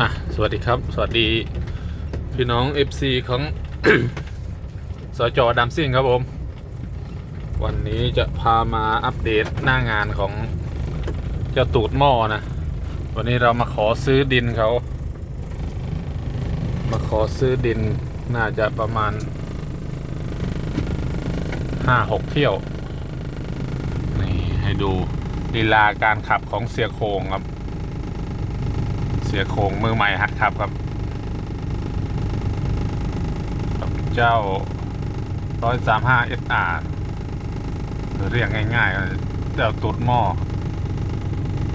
อะสวัสดีครับ สวัสดี พี่น้อง FC ของ สจดัมซิ่งครับผม วันนี้จะพามาอัปเดตหน้างานของเจ้าตูดหม้อนะ วันนี้เรามาขอซื้อดินเขา มาขอซื้อดินน่าจะประมาณห้าหกเที่ยว นี่ให้ดูลีลาการขับของเสียโคงครับ เสียโคงมือใหม่หัดขับครับกับเจ้า 135 SR หรือเรียกง่ายๆเจ้าตูดหม้อ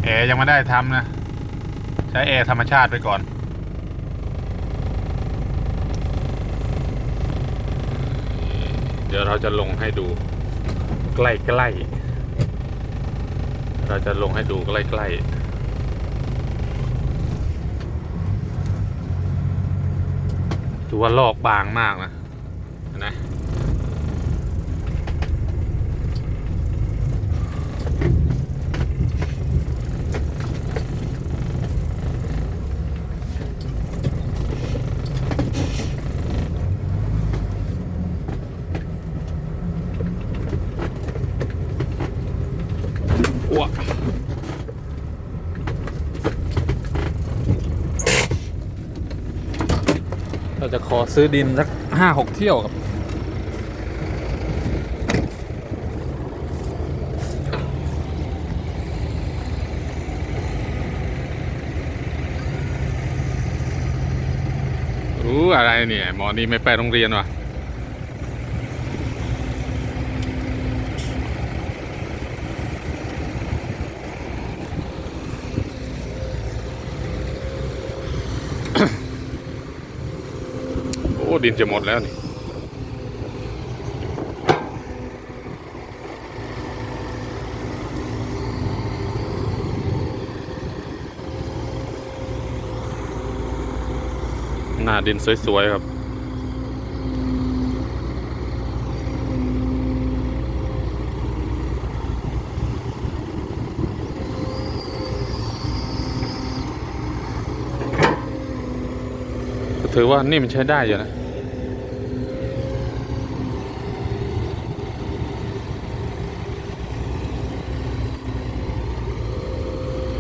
แอร์ยังไม่ได้ทำนะ ใช้แอร์ธรรมชาติไปก่อนเดี๋ยวเราจะลงให้ดูใกล้ๆ เราจะลงให้ดูใกล้ๆ ถือว่าลอกบางมากนะเห็นะ อ้วกเรา จะขอซื้อดินสักห้าหกเที่ยวครับรู้อะไรเนี่ยหมอนี่ไม่ไปโรงเรียนวะ ดินจะหมดแล้วนี่หน้าดินสวยๆครับ ถือว่านี่มันใช้ได้อยู่นะ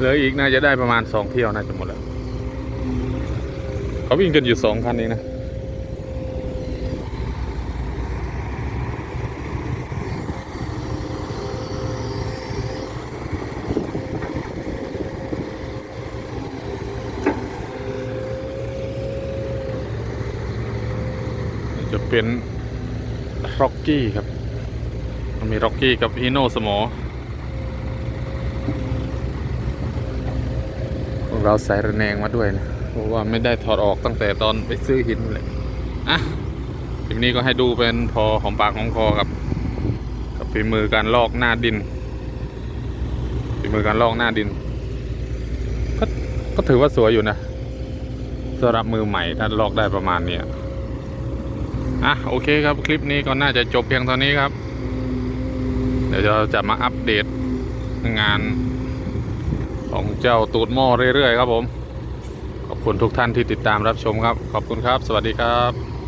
ลืออีกน่าจะได้ประมาณสองเที่ยวน่าจะหมดแล้ว เขาวิ่งกันอยู่สองคันเองนะจะเป็นร็อกกี้ครับ มีร็อกกี้กับฮีโน่สมอพวก เราใส่ระแนงมาด้วยนะเพราะว่าไม่ได้ถอดออกตั้งแต่ตอนไปซื้อหินเลยอะคลิปนี้ก็ให้ดูเป็นพอของปากของคอกับ กับฝีมือการลอกหน้าดินฝีมือการลอกหน้าดิน ก็ก็ถือว่าสวยอยู่นะสำหรับมือใหม่ถ้าลอกได้ประมาณเนี้ยอะโอเคครับคลิปนี้ก็น่าจะจบเพียงเท่านี้ครับ เดี๋ยวเราจะมาอัปเดตงาน ของเจ้าตูดหม้อเรื่อยๆครับผม ขอบคุณทุกท่านที่ติดตามรับชมครับ ขอบคุณครับ สวัสดีครับ